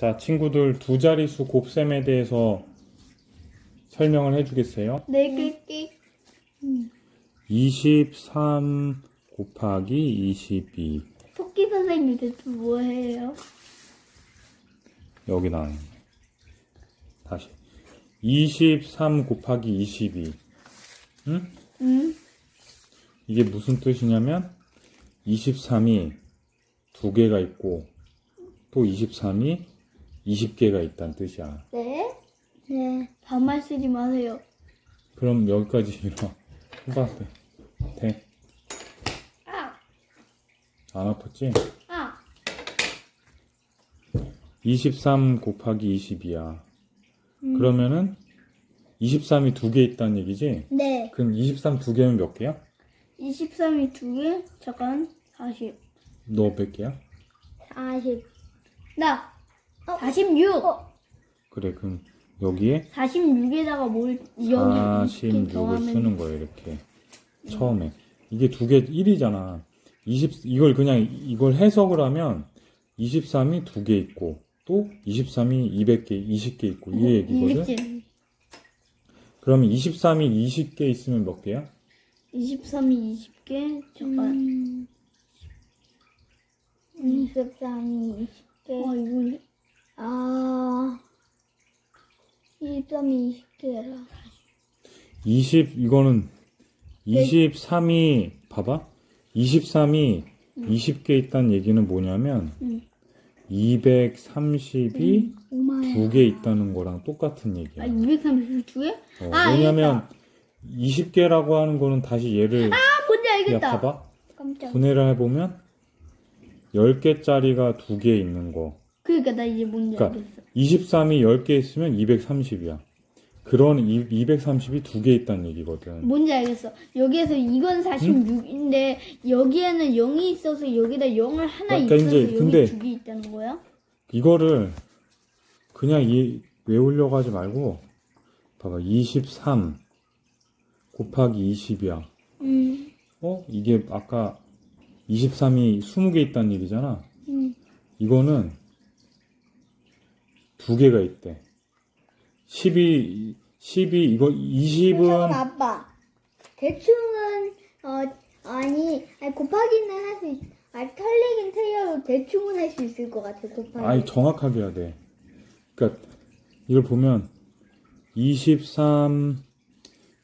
자, 친구들 두 자릿수 곱셈에 대해서 설명을 해주겠어요? 네 개씩 23 곱하기 22 토끼 선생님 대체 뭐해요? 여기 나와요. 다시 23 곱하기 22 응? 응? 이게 무슨 뜻이냐면 23이 두 개가 있고 또 23이 20개가 있다는 뜻이야. 네? 네. 반말 쓰지 마세요. 그럼 여기까지. 해봐. 돼. 돼. 아! 안 아팠지? 아! 23 곱하기 22야. 그러면은 23이 두 개 있다는 얘기지? 네. 그럼 23 두 개면 몇 개야? 23이 두 개? 잠깐. 40. 너 몇 개야? 40. 나! 46! 그래, 그럼 여기에 46에다가 뭘 46을 쓰는 거예요, 이렇게. 처음에. 이게 두 개 1이잖아. 20, 이걸 그냥 이걸 해석을 하면 23이 두 개 있고 또 23이 200개, 20개 있고 이 얘기거든. 그러면 23이 20개 있으면 몇 개야? 23이 20개? 잠깐. 23이 20개. 아, 이건 아, 23이 20개라. 20 이거는 23이 봐봐. 23이 20개 있다는 얘기는 뭐냐면 응. 230이 오마야. 두개 있다는 거랑 똑같은 얘기야. 아, 232개? 어, 아, 왜냐면 20개라고 하는 거는 다시 얘를 아, 뭔지 야 알겠다. 봐봐 깜짝. 분해를 해보면 10개짜리가 두 개 있는 거 그러니까 나 이제 뭔지 그러니까 알겠어. 23이 10개 있으면 230이야 그런 230이 두 개 있다는 얘기거든 뭔지 알겠어. 여기에서 이건 46인데 여기에는 0이 있어서 여기다 0을 하나 그러니까 입혀서 이제 여기 근데- 두 개 있다는 거야? 이거를 그냥 이 외우려고 하지 말고 봐봐 23 곱하기 20이야 음. 어? 이게 아까 23이 20개 있다는 얘기잖아 음. 이거는 두 개가 있대. 12, 12, 이거 잠깐 20은, 아빠. 대충은 어 아니, 아니 곱하기는 할 수 있. 아 틀리긴 틀려도 대충은 할 수 있을 것 같아 곱하기. 아니, 정확하게 해야 돼. 그니까, 이걸 보면, 23,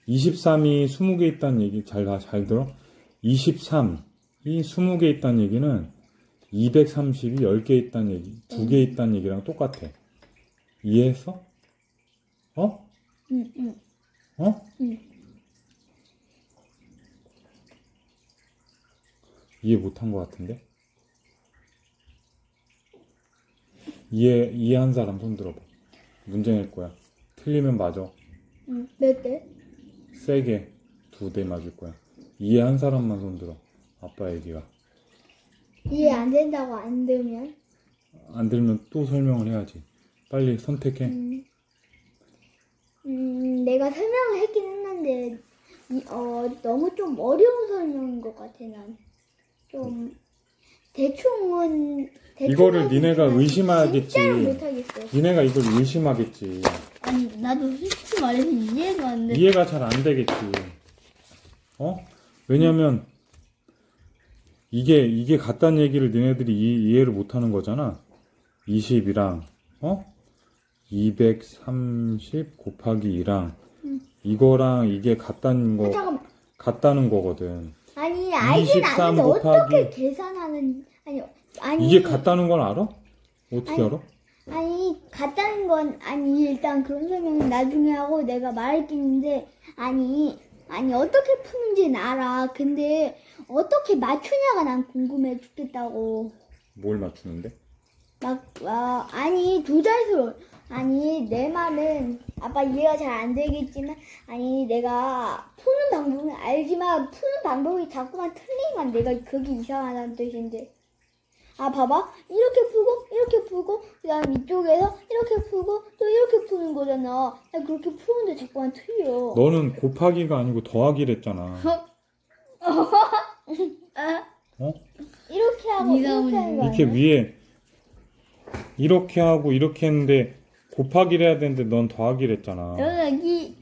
23이 20개 있다는 얘기, 잘, 잘 들어? 23이 20개 있다는 얘기는 230이 10개 있다는 얘기, 2개 있다는 얘기랑 똑같아. 이해했어? 어? 음, 음. 어? 응. 이해 못한 것 같은데? 이해, 이해한 사람 손 들어봐. 문제 낼 거야. 틀리면 맞아. 몇 대? 세게 두 대 맞을 거야. 이해한 사람만 손 들어. 아빠 얘기가. 이해 안 된다고 안 되면? 안 들면 또 설명을 해야지. 빨리 선택해. 음, 음, 내가 설명을 했긴 했는데 이, 어 너무 좀 어려운 설명인 것 같아 난. 좀 대충은 대충 이거를 니네가 의심하겠지. 진짜로 못하겠어. 니네가 이걸 의심하겠지. 아니 나도 솔직히 말해서 이해가 안 돼. 이해가 잘 안 되겠지. 어? 왜냐면 이게 이게 같다는 얘기를 니네들이 이, 이해를 못 하는 거잖아. 20이랑 어? 230 곱하기 2랑 이거랑 이게 같다는 거 잠깐만. 같다는 거거든. 아니 알긴 23 아는데 어떻게 곱하기- 계산하는 아니 아니 이게 같다는 건 알아? 어떻게 아니, 알아? 아니 같다는 건 아니 일단 그런 설명은 나중에 하고 내가 말했겠는데 아니 아니 어떻게 푸는지는 알아 근데 어떻게 맞추냐가 난 궁금해 죽겠다고 뭘 맞추는데? 막 아, 아니 두 자릿수 아니 내 말은 아빠 이해가 잘 안 되겠지만 아니 내가 푸는 방법은 알지만 푸는 방법이 자꾸만 틀리면 내가 그게 이상하다는 뜻인데. 아 봐봐. 이렇게 풀고 이렇게 풀고 그 다음 이쪽에서 이렇게 풀고 또 이렇게 푸는 거잖아. 나 그렇게 푸는데 자꾸만 틀려. 너는 곱하기가 아니고 더하기랬잖아. 아, 어? 이렇게 하고 이렇게 하는 거 이렇게? 위에 이렇게 하고 이렇게 했는데 곱하기를 해야 되는데 넌 더하기를 했잖아. 여기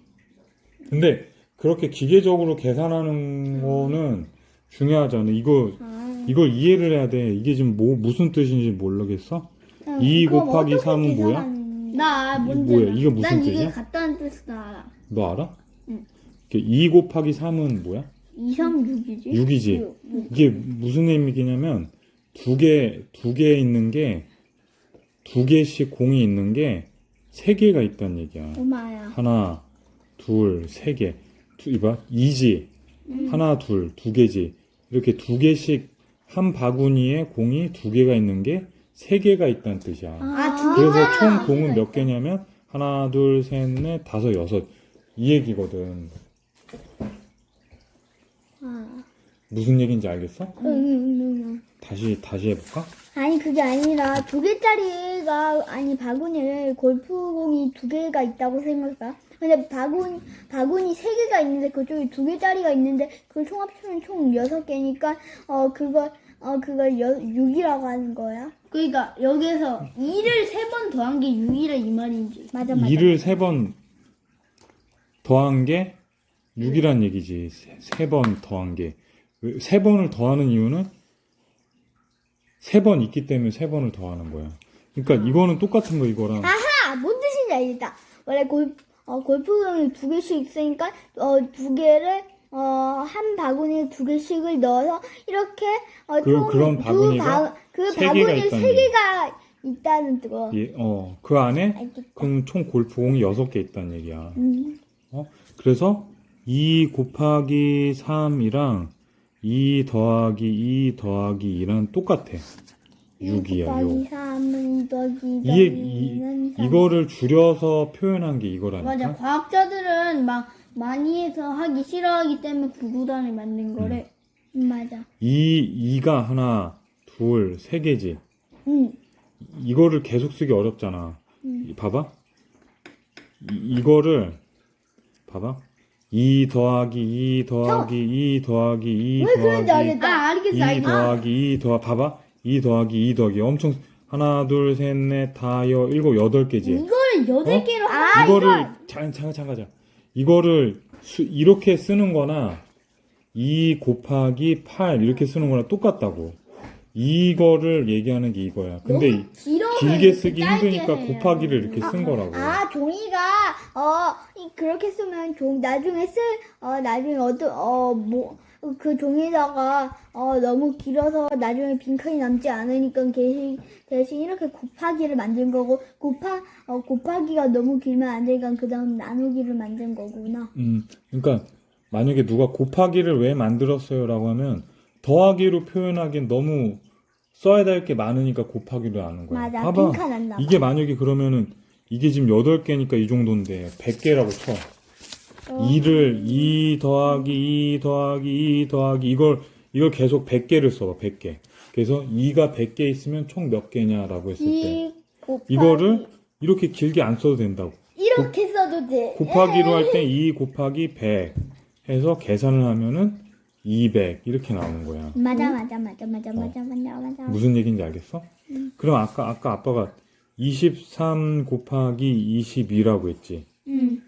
근데 그렇게 기계적으로 계산하는 거는 중요하지 않아. 이거 아. 이걸 이해를 해야 돼. 이게 지금 뭐 무슨 뜻인지 모르겠어? 응, 이 그럼 곱하기 어떻게 삼은 뭐야? 계산하는 나 이게 뭔지 뭐야? 알아. 이게 무슨 난 뜻이야? 이게 같다는 뜻을 알아. 너 알아? 응. 2 곱하기 3은 뭐야? 2, 3, 6이지? 6이지. 이게 무슨 의미냐면 두 개, 두 개 있는 게 두 개씩 공이 있는 게 세 개가 있다는 얘기야. 엄마야. 하나, 둘, 세 개. 두, 이봐. 이지. 하나, 둘, 두 개지. 이렇게 두 개씩 한 바구니에 공이 두 개가 있는 게 세 개가 있다는 뜻이야. 아, 두 그래서. 총 공은 몇 개냐면 하나, 둘, 셋, 넷, 다섯, 여섯. 이 얘기거든. 아. 무슨 얘기인지 알겠어? 응, 응, 응. 다시 다시 해볼까? 아니 그게 아니라 두 개짜리가 아니 바구니에 골프공이 두 개가 있다고 생각해. 근데 바구니 바구니 세 개가 있는데 그쪽에 두 개짜리가 있는데 그걸 총 합치면 총 여섯 개니까 어 그거 어 그걸 여 6이라고 하는 거야. 그러니까 여기서 2를 세 번 더한 게 6이라 이 말인지. 맞아 맞아. 2를 세 번 더한 게 6이란 얘기지. 세 번 더한 게. 왜- 세 번을 더하는 이유는 세 번 있기 때문에 세 번을 더 하는 거야. 그러니까 이거는 똑같은 거 이거랑 아하 뭔 뜻인지 알겠다. 원래 골 어, 골프공이 두 개씩 있으니까 어 두 개를 어 한 바구니에 두 개씩을 넣어서 이렇게 어, 그- 총 그런 두 바구니가 바- 그세 개가 바구니에 있다는 세 얘기. 개가 있다는 뜻. 예, 어, 그 안에 알겠다. 그럼 총 골프공이 6개 있다는 얘기야. 음. 어? 그래서 2 곱하기 3이랑 2 더하기 2 더하기 2랑 똑같아. 6이야, 6. 3은 더하기 이, 이, 이거를 줄여서 표현한 게 이거라니까. 맞아. 과학자들은 막 많이 해서 하기 싫어하기 때문에 구구단을 만든 거래. 음, 맞아. 이 2가 하나, 둘, 세 개지. 응. 이거를 계속 쓰기 어렵잖아. 음. 이- 봐봐. 이, 이거를 봐봐. 2 더하기 2 더하기 2 더하기 2 왜 그런지 더하기 알겠다. 아, 알겠어, 2 알겠어. 더하기 2 더하 봐봐. 2 더하기 2 더하기 엄청 하나, 둘, 셋, 넷, 다, 여, 일곱, 여덟 개지. 이거를 여덟 어? 개로 아, 하 이거를 잠깐 잠깐 잠깐 잠깐. 이거를 수- 이렇게 쓰는 거나 2 곱하기 8 이렇게 쓰는 거랑 똑같다고. 이거를 얘기하는 게 이거야. 근데 길어서 길게 이렇게 쓰기 짧게 힘드니까 해요. 곱하기를 이렇게 쓴 거라고. 아, 어, 이- 그렇게 쓰면 종, 나중에 쓸, 어, 나중에 어떤, 어, 뭐, 그 종이다가, 어, 너무 길어서 나중에 빈칸이 남지 않으니까 대신, 대신 이렇게 곱하기를 만든 거고, 곱하, 어, 곱하기가 너무 길면 안 되니까 그 다음 나누기를 만든 거구나. 음, 그러니까 만약에 누가 곱하기를 왜 만들었어요 라고 하면 더하기로 표현하기엔 너무 써야 될 게 많으니까 곱하기로 하는 거야. 맞아, 봐봐. 빈칸 안 남아. 이게 만약에 그러면은 이게 지금 8개니까 이 정도인데 100개라고 쳐. 어. 2를 2 더하기 2 더하기 2 더하기 이걸 이걸 계속 100개를 써. 100개. 그래서 2가 100개 있으면 총 몇 개냐라고 했을 때 이 곱하기. 이거를 이렇게 길게 안 써도 된다고. 이렇게 써도 돼. 곱하기로 할 때 2 곱하기 100 해서 계산을 하면은 200 이렇게 나오는 거야. 맞아, 맞아, 맞아, 맞아, 맞아, 맞아, 맞아. 무슨 얘기인지 알겠어? 그럼 아까 아까 아빠가 23 곱하기 22라고 했지. 응.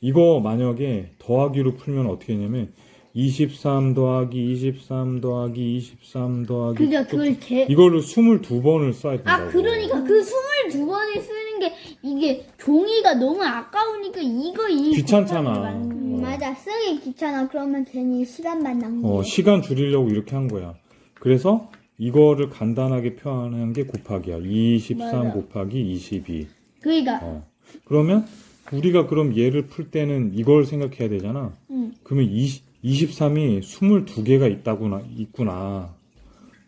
이거 만약에 더하기로 풀면 어떻게 했냐면 23 더하기 23 더하기 23 더하기 그러니까 또 그걸 개. 이걸로 22번을 써야 된다고. 아 그러니까 그 스물두 번을 쓰는 게 이게 종이가 너무 아까우니까 이거 이 귀찮잖아. 음, 거야. 맞아, 쓰기 귀찮아. 그러면 괜히 시간만 낭비해. 어, 시간 줄이려고 이렇게 한 거야. 그래서 이거를 간단하게 표현한 게 곱하기야. 23 맞아. 곱하기 22. 그러니까 어. 그러면 우리가 그럼 얘를 풀 때는 이걸 생각해야 되잖아. 응. 그러면 20, 23이 22개가 있다구나, 있구나.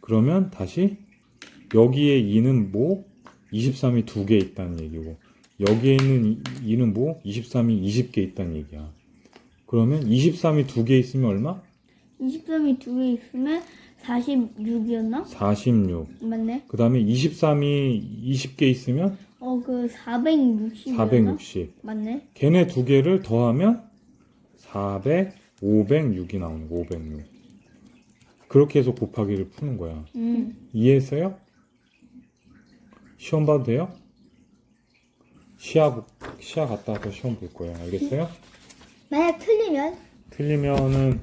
그러면 다시 여기에 2는 뭐? 23이 2개 있다는 얘기고 여기에 있는 2는 뭐? 23이 20개 있다는 얘기야. 그러면 23이 2개 있으면 얼마? 23이 두 개 있으면 46이었나? 46. 맞네. 그 다음에 23이 20개 있으면 어 그 460. 460. 맞네. 걔네 두 개를 더하면 400, 506이 나오는 거, 506. 그렇게 해서 곱하기를 푸는 거야. 음. 이해했어요? 시험 봐도 돼요? 시야, 보- 시야 갔다 와서 시험 볼 거예요. 알겠어요? 만약 틀리면 틀리면은